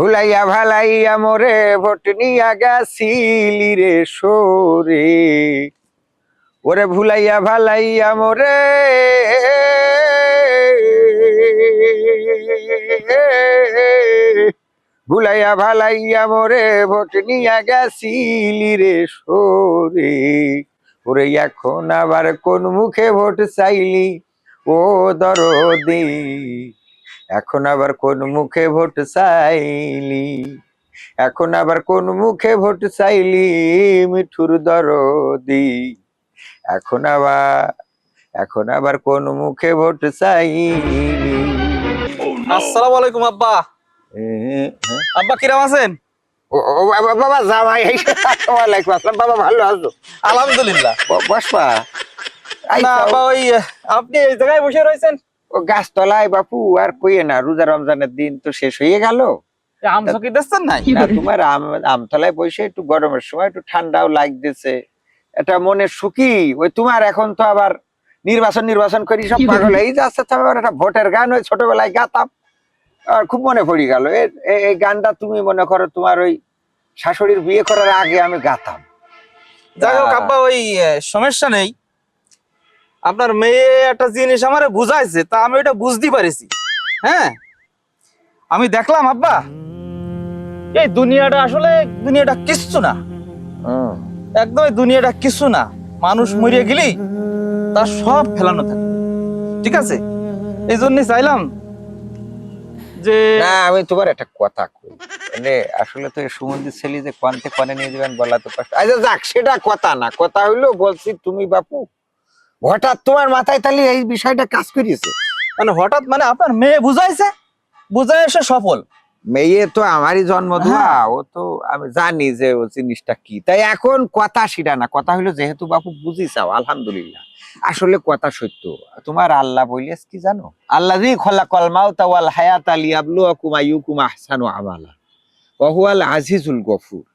ভুলাইয়া ভালাইয়া মোরে ভোট নিয়া গেছিলি রে সরে। ওরে ভুলাইয়া ভালাইয়া মোরে। ভুলাইয়া ভালাইয়া মোরে ভোট নিয়া গেছিলি রে সরে। ওরে এখন আবার কোন মুখে ভোট চাইলি? ও দরদি। এখন আবার কোন মুখে ভোট চাইলি? এখন আবার কোন মুখে ভোট চাইলি মিঠুর দরদি? এখন আবার এখন আবার কোন মুখে ভোট চাইলি? আসসালামু আলাইকুম আব্বা? আব্বা কিরাম আছেন? ও বাবা বাবা জামাই। ওয়ালাইকুম আসসালাম। বাবা ভালো আছো? আলহামদুলিল্লাহ। বসবা। আপনি এই জায়গায় বসে রয়েছেন? ও গাছতলায় বাপু আর কইয়ে না রোজা রমজানের দিন তো শেষ হয়ে গেল। আম না তোমার আম আমতলায় বসে একটু গরমের সময় একটু ঠান্ডাও লাগতেছে। এটা মনে সুখী ওই তোমার এখন তো আবার নির্বাচন নির্বাচন করি সব পাগল এই যাচ্ছে তো আবার একটা ভোটের গান ওই ছোটবেলায় গাতাম। আর খুব মনে পড়ে গেল এই গানটা তুমি মনে করো তোমার ওই শাশুড়ির বিয়ে করার আগে আমি গাতাম। যাই হোক আব্বা ওই সমস্যা নেই। আপনার মেয়ে একটা জিনিস আমার বুঝাইছে, তা আমি ওটা বুঝতে পারিছি। হ্যাঁ? আমি দেখলাম, আব্বা। এই দুনিয়াটা আসলে দুনিয়াটা কিচ্ছু না। একদম দুনিয়াটা কিছু না। মানুষ মরিয়ে গেলি তার সব ফেলানো থাকে। ঠিক আছে? এই জন্য চাইলাম যে আমি তোমার একটা কথা মানে আসলে তো সুমন্দির ছেলে যে কোয়ান্তে কোয়ানে নিয়ে যাবেন বলা তো আচ্ছা যাক, সেটা কথা না। কথা হইল বলছি তুমি বাপু। হঠাৎ তোমার মাথায় তাহলে এই বিষয়টা কাজ করিয়েছে। মানে হঠাৎ মানে আপনার মেয়ে বুঝাইছে? বুঝাই এসে সফল। মেয়ে তো আমারই জন্ম দেওয়া ও তো আমি জানি যে ও জিনিসটা কি। তাই এখন কথা সেটা না কথা হলো যেহেতু বাপু বুঝি চাও আলহামদুলিল্লাহ। আসলে কথা সত্য। তোমার আল্লাহ বলিয়াস কি জানো? আল্লাহ জি খলা কলমাও তাওয়াল হায়াত আলিয়াবলু আকুমায়ুকুম আহসানু আমালা। ওহুয়াল আজিজুল গফুর।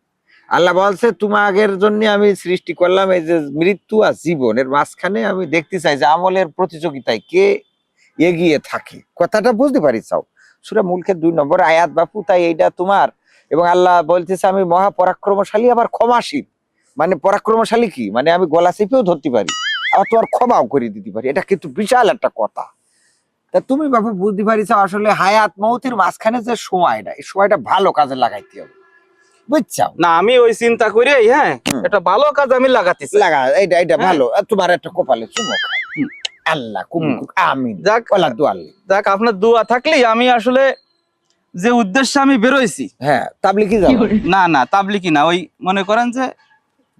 আল্লাহ বলছে তোমাদের জন্য আমি সৃষ্টি করলাম এই যে মৃত্যু আর জীবন। এর মাঝখানে আমি দেখতে চাই যে আমলের প্রতিযোগিতায় কে এগিয়ে থাকে। কথাটা বুঝতে পারি, চাও। সুরা মুলকের দুই নম্বর আয়াত, বাপু, তাই এইটা তোমার। এবং আল্লাহ বলতেছে, আমি মহা পরাক্রমশালী, আবার ক্ষমাশীল। মানে পরাক্রমশালী কি? মানে আমি গলা চেপেও ধরতে পারি, আবার তোমার ক্ষমাও করে দিতে পারি। এটা কিন্তু বিশাল একটা কথা। তা তুমি বাপু, বুঝতে পারিস আসলে হায়াত মৌতির মাঝখানে যে সময়টা, এই সময়টা ভালো কাজে লাগাইতে হবে। বুঝছাও? না আমি ওই চিন্তা করে হ্যাঁ এটা ভালো কাজ আমি লাগাতেছি। লাগা এইটা এইটা হ্যাঁ। ভালো। তোমার একটা কপালে চুমো খাই। আল্লাহ কুম হুম। আমিন। যাক ওলা যাক আপনার দোয়া থাকলেই আমি আসলে যে উদ্দেশ্যে আমি বেরোইছি। হ্যাঁ তাবলি কি যাব না না তাবলিকি না ওই মনে করেন যে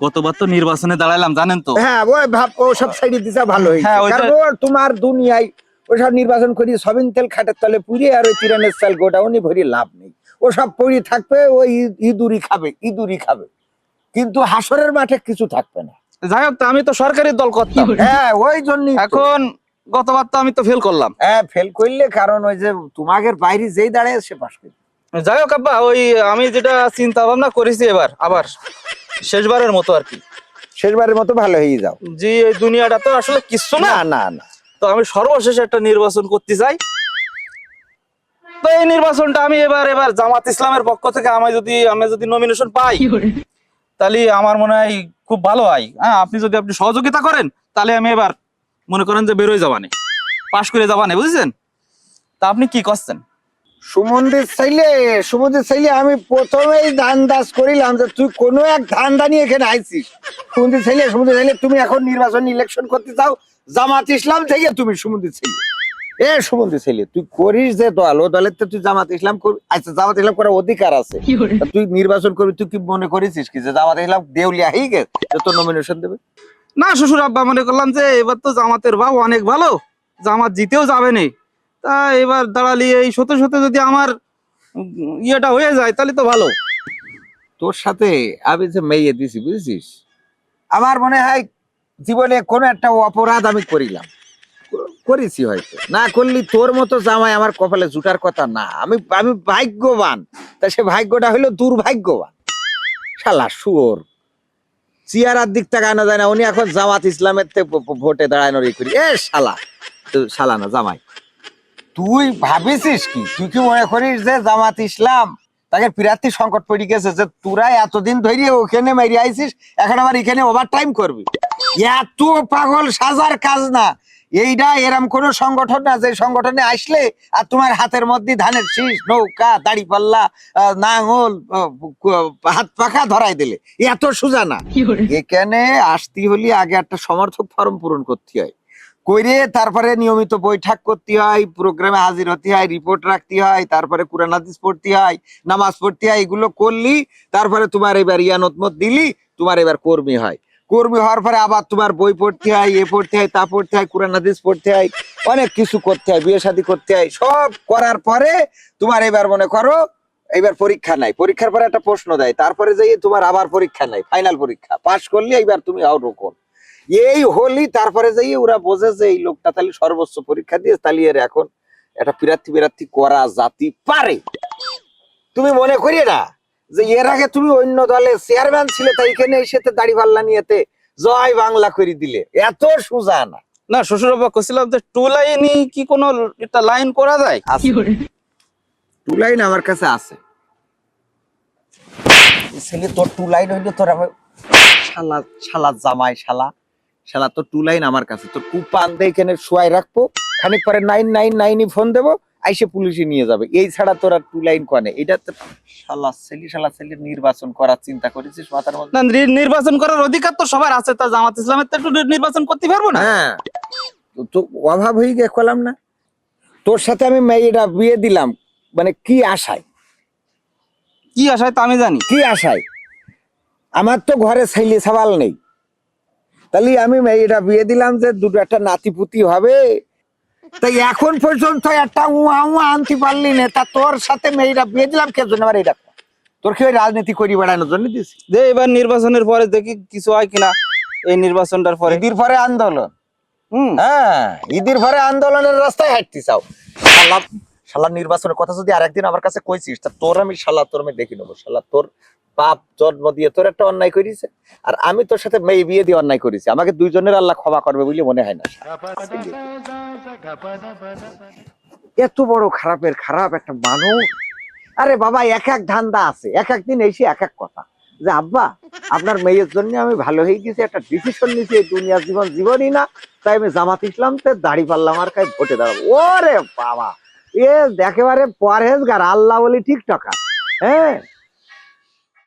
গতবার তো নির্বাচনে দাঁড়াইলাম জানেন তো। হ্যাঁ ওই ভাব ও সব সাইডে দিশা ভালো হয়েছে। হ্যাঁ, কারণ তোমার দুনিয়ায় ওসব নির্বাচন করি সবিন তেল খাটের তলে পুড়িয়ে আর ওই তিরানের চাল গোডাউনি ভরি লাভ নেই। ও সব পড়ি থাকবে ওই ইঁদুরি খাবে ইঁদুরি খাবে। কিন্তু হাসরের মাঠে কিছু থাকবে না। যাই হোক আমি তো সরকারি দল করতাম। হ্যাঁ ওই জন্যই তো। এখন গতবার তো আমি তো ফেল করলাম। হ্যাঁ ফেল করলে কারণ ওই যে তোমাদের বাইরে যেই দাঁড়ায় সে পাশ করবে। যাই হোক আব্বা ওই আমি যেটা চিন্তা ভাবনা করেছি এবার আবার শেষবারের মতো আর কি। শেষবারের মতো ভালো হয়ে যাও। যে এই দুনিয়াটা তো আসলে কিচ্ছু না। না না না। তো আমি সর্বশেষ একটা নির্বাচন করতে চাই। তো এই নির্বাচনটা আমি এবার এবার জামাত ইসলামের পক্ষ থেকে আমি যদি আমি যদি নমিনেশন পাই তাহলে আমার মনে হয় খুব ভালো হয়। হ্যাঁ আপনি যদি আপনি সহযোগিতা করেন তাহলে আমি এবার মনে করেন যে বেরোয় যাবানে। পাশ করে যাবানে বুঝছেন? তা আপনি কি করছেন? সুমন্দির চাইলে সুমন্দির চাইলে আমি প্রথমেই ধান দাস করিলাম যে তুই কোনো এক ধান দানি এখানে আইছিস। সুমন্দির চাইলে সুমন্দির চাইলে তুমি এখন নির্বাচন ইলেকশন করতে চাও। জামাত ইসলাম থেকে তুমি সুমন্দির চাইলে। এ সুমন্দির চাইলে তুই করিস যে দল ও দলের তো তুই জামাত ইসলাম করবি আচ্ছা জামাত ইসলাম করার অধিকার আছে। তুই নির্বাচন করবি তুই কি মনে করেছিস কি যে জামাত ইসলাম দেউলিয়া হয়ে গেছে? তোর নমিনেশন দেবে? না শ্বশুর আব্বা মনে করলাম যে এবার তো জামাতের ভাব অনেক ভালো জামাত জিতেও যাবে না। তা এবার দাঁড়ালি এই সতে সতে যদি আমার ইয়েটা হয়ে যায় তাহলে তো ভালো। তোর সাথে আমি যে মেয়ে দিছি বুঝেছিস? আমার মনে হয় জীবনে কোনো একটা অপরাধ আমি করিলাম। করেছি হয়তো। না করলি তোর মতো জামাই আমার কপালে জুটার কথা না। আমি আমি ভাগ্যবান। তা সে ভাগ্যটা হলো দুর্ভাগ্যবান। শালা শুয়োর। চেয়ারার দিক থেকে আনা যায় না। উনি এখন জামাত ইসলামের ভোটে দাঁড়ানোর ই করি এ শালা, তো শালা না, জামাই। তুই ভাবিছিস কি? তুই কি মনে করিস যে জামাত ইসলাম তাকে প্রার্থী সংকট পড়ে গেছে যে তোরা এতদিন ধরে ওখানে মেরে আইছিস এখন আবার এখানে ওভার টাইম করবি? এত পাগল সাজার কাজ না। এইটা এরম কোন সংগঠন না যে সংগঠনে আসলে আর তোমার হাতের মধ্যে ধানের শীষ নৌকা দাড়ি পাল্লা আহ, নাঙল হাত পাখা ধরাই দিলে। এত সোজা না। এখানে আসতে হলে আগে একটা সমর্থক ফর্ম পূরণ করতে হয়। করে তারপরে নিয়মিত বৈঠক করতে হয় প্রোগ্রামে হাজির হতে হয় রিপোর্ট রাখতে হয় তারপরে কুরআন হাদিস পড়তে হয় নামাজ পড়তে হয় এগুলো করলি তারপরে তোমার এবার ইয়ানত মত দিলি তোমার এবার কর্মী হয়। কর্মী হওয়ার পরে আবার তোমার বই পড়তে হয়, এ পড়তে হয়, তা পড়তে হয়, কুরআন, হাদিস পড়তে হয়, অনেক কিছু করতে হয়, বিয়ে শাদী করতে হয়, সব করার পরে তোমার এবার মনে করো, এবার পরীক্ষা নাই। পরীক্ষার পরে একটা প্রশ্ন দেয়, তারপরে যাই তোমার আবার পরীক্ষা নাই ফাইনাল পরীক্ষা। পাশ করলে, এইবার তুমি আও রোকন। এই হলি, তারপরে যাই ওরা বোঝে যে এই লোকটা তাহলে সর্বোচ্চ পরীক্ষা দিয়ে তাহলে এর এখন একটা প্রার্থী বিরার্থী করা জাতি পারে। তুমি মনে করি না? যে এর আগে তুমি অন্য দলে চেয়ারম্যান ছিলে তাই এখানে এসে দাড়ি পাল্লা নিয়েতে জয় বাংলা করে দিলে। এত সোজা না। না শ্বশুর বাবা কছিলাম যে টু লাইনই কি কোনো একটা লাইন করা যায়? টু লাইন আমার কাছে আছে। ছেলে তোর টু লাইন হইলে তোর আমার শালা শালা জামাই শালা। শালা তোর টু লাইন আমার কাছে। তোর কুপান দিয়ে এখানে শুয়াই রাখব। খানিক পরে নাইন নাইন নাইনই ফোন দেবো। আইসে পুলিশে নিয়ে যাবে। এই ছাড়া তোর আর টু লাইন কনে এটা তো শালা ছেলে শালা ছেলে নির্বাচন করার চিন্তা করেছিস মাথার মধ্যে? না নির্বাচন করার অধিকার তো সবার আছে। তা জামাত ইসলামের তো নির্বাচন করতে পারব না? হ্যাঁ। তো- অভাব হয়ে গিয়ে কলাম না। তোর সাথে আমি মেয়েটা বিয়ে দিলাম। মানে কি আশায়? কি আশায় তা আমি জানি। কি আশায়? আমার তো ঘরে ছেলে সওয়াল নেই। তাহলে আমি মেয়েটা বিয়ে দিলাম যে দুটো একটা নাতিপুতি হবে। এখন পর্যন্ত একটা উহা উহা আনতে পারলি না তা তোর সাথে মেয়েরা বিয়ে দিলাম কে জন্য এবার এটা তোর কি রাজনীতি করি বেড়ানোর জন্য দিছি? যে এবার নির্বাচনের পরে দেখি কিছু হয় কিনা এই নির্বাচনটার পরে। ঈদের পরে আন্দোলন? হম। হ্যাঁ ঈদের পরে আন্দোলনের রাস্তায় হাঁটতে চাও। শালা নির্বাচনের কথা যদি আরেকদিন আমার কাছে কইছিস, তা তোর আমি শালা, তোর আমি দেখি নেব, শালা। তোর বাপ জন্ম দিয়ে তোর একটা অন্যায় করিছে আর আমি তোর সাথে মেয়ে বিয়ে দিয়ে অন্যায় করেছি। আমাকে দুইজনের আল্লাহ ক্ষমা করবে বলে মনে হয় না এত বড় খারাপের খারাপ একটা মানুষ। আরে বাবা, এক এক ধান্দা আছে। এক এক দিন এসে এক এক কথা। যে আব্বা, আপনার মেয়ের জন্য আমি ভালো হয়ে গেছি, একটা ডিসিশন নিয়েছি, এই দুনিয়ার জীবন জীবনই না। তাই আমি জামাত ইসলামতে দাড়ি পাল্লাম আর কাছে ভোটে দাঁড়াবো। ওরে বাবা! এ একেবারে পরহেজগার আল্লাহ বলি ঠিক টাকা হ্যাঁ?